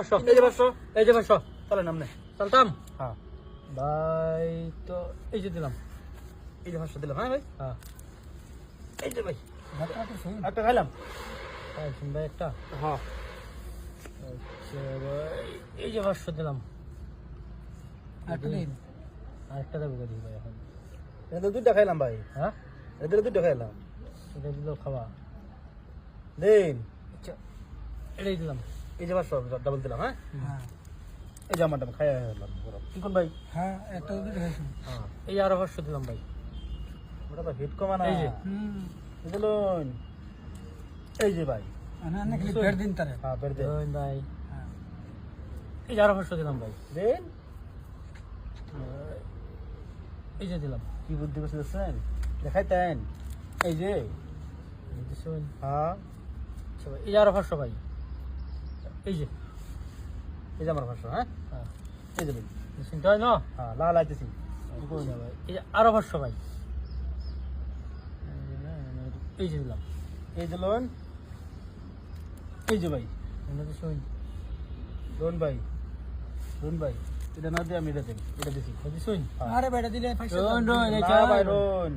বসো এই যে বসো এই যে বসো। চলেন নামনে চলতাম? হ্যাঁ। ভাই তো এই যে দিলাম। এই যে পাঁচশো দিলাম হ্যাঁ ভাই? হ্যাঁ। এই যে ভাই। একটা খাইলাম। ভাই একটা। হ্যাঁ। আচ্ছা ভাই এই যে পাঁচশো দিলাম। আরেকটা দেবো ভাই এখন? এটা দুইটা খাইলাম ভাই। হ্যাঁ? এদের দুইটা খাইলাম। এটা দিলেও খাওয়া। দিন। আচ্ছা এটাই দিলাম। এই যে পাঁচশো ডাবল দিলাম হ্যাঁ? হ্যাঁ। এই যে আমারটা কি কোন ভাই? হ্যাঁ একটা দুটো খাইছি হ্যাঁ এই আরও পাঁচশো দিলাম ভাই। ওটা তো হিট কমা না। এই যে। হুম। এই যে ভাই। দিন তারে। হ্যাঁ বের দিন। ভাই? এই যে আরও পাঁচশো দিলাম ভাই। দিন। এই যে দিলাম। কি বুদ্ধি করছে দেখছেন? দেখাইতেন। এই যে। এই হ্যাঁ। যে আরও পাঁচশো ভাই। এই যে এই যে আমার পাঁচশো হ্যাঁ হ্যাঁ এই যে লোন শুনতে হয় না হ্যাঁ লাল আইতেছি আচ্ছা এই যে আরও পাঁচশো ভাই এই যে দিলাম এই যে লোন এই যে ভাই তো শুন লোন ভাই লোন ভাই এটা না দিয়ে আমি এটা দিই এটা দিছি শুন হ্যাঁ। আরে বেটা দিলে দাও। রোন, এই চল। ভাই লোন।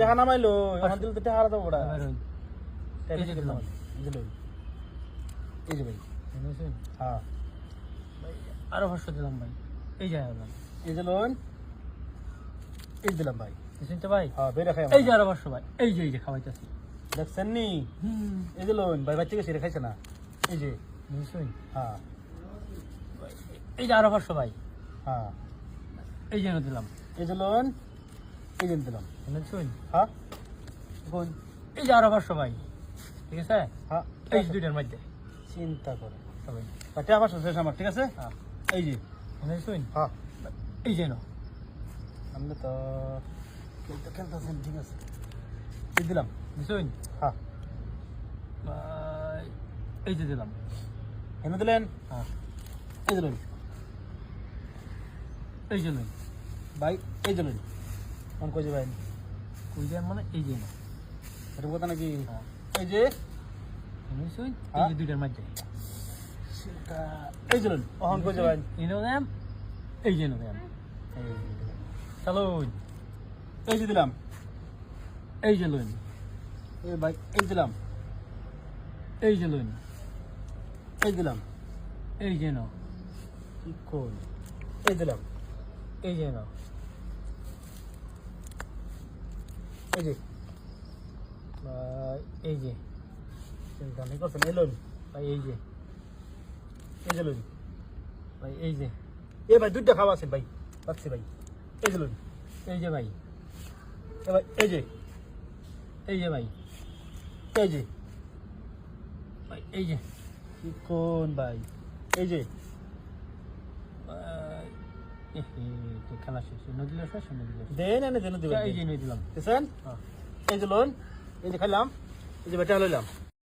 টাকা নামাইলো আমার দিল তো টাকা ওটা রোন। এই যে দিলাম। এই যে লোন এই যে ভাই হ্যাঁ ভাই, আরও পাঁচশো দিলাম ভাই এই যে দিলাম এই যে লোন এই দিলাম ভাই ভাই হ্যাঁ বেড়ে খাই এই যে আরও পাঁচশো ভাই এই যে এই যে খাওয়াইতেছি দেখছেন নি এই যে লোন ভাই বাচ্চাকে সেরে খাইছে না এই যে এই হ্যাঁ এই যে আরও পাঁচশো ভাই হ্যাঁ এই যে দিলাম এই যে লোন এই যে দিলাম শুন হ্যাঁ এই যে আরও পাঁচশো ভাই ঠিক আছে হ্যাঁ এই দুইটার মধ্যে চিন্তা করে। সবাই। টাকা পাঁচশো শেষ আমার ঠিক আছে? হ্যাঁ। এই যে শুন হ্যাঁ। এই যে নাও। আপনি তো খেলতে খেলতেছেন ঠিক আছে? দিলাম। শুন হ্যাঁ। এই যে দিলাম। এনে দিলেন? হ্যাঁ। এই দিলেন এই যে লইন। ভাই এই দিলেন মন কই যে ভাই কই দেন মানে এই যে এরকম কথা নাকি হ্যাঁ। এই যে এই হ্যাঁ? দুইটার মধ্যে এই দিলেন অহন কই যে ভাই এনে দেন এই যে নেবেন এই যে দিলেন। চলো এই যে দিলাম এই যে লইন এই ভাই এই দিলাম এই যে লইন এই দিলাম এই যে কি কোন এই দিলাম এই যে এই যে এই যে চিন্তা নেই। করছেন এই ভাই এই যে এই যে লোন ভাই এই যে। এ ভাই দুইটা খাওয়া আছেন ভাই পাচ্ছি ভাই। এই যে লোন এই যে ভাই। এ ভাই এই যে। এই যে ভাই। এই যে। ভাই এই যে। কোন ভাই? এই যে। খেলা শেষ নদীলে দেন এনে দেন এই যে নিয়ে দিলাম দেখছেন এই যে লোন এই যে খাইলাম। এই যে বেটা লইলাম।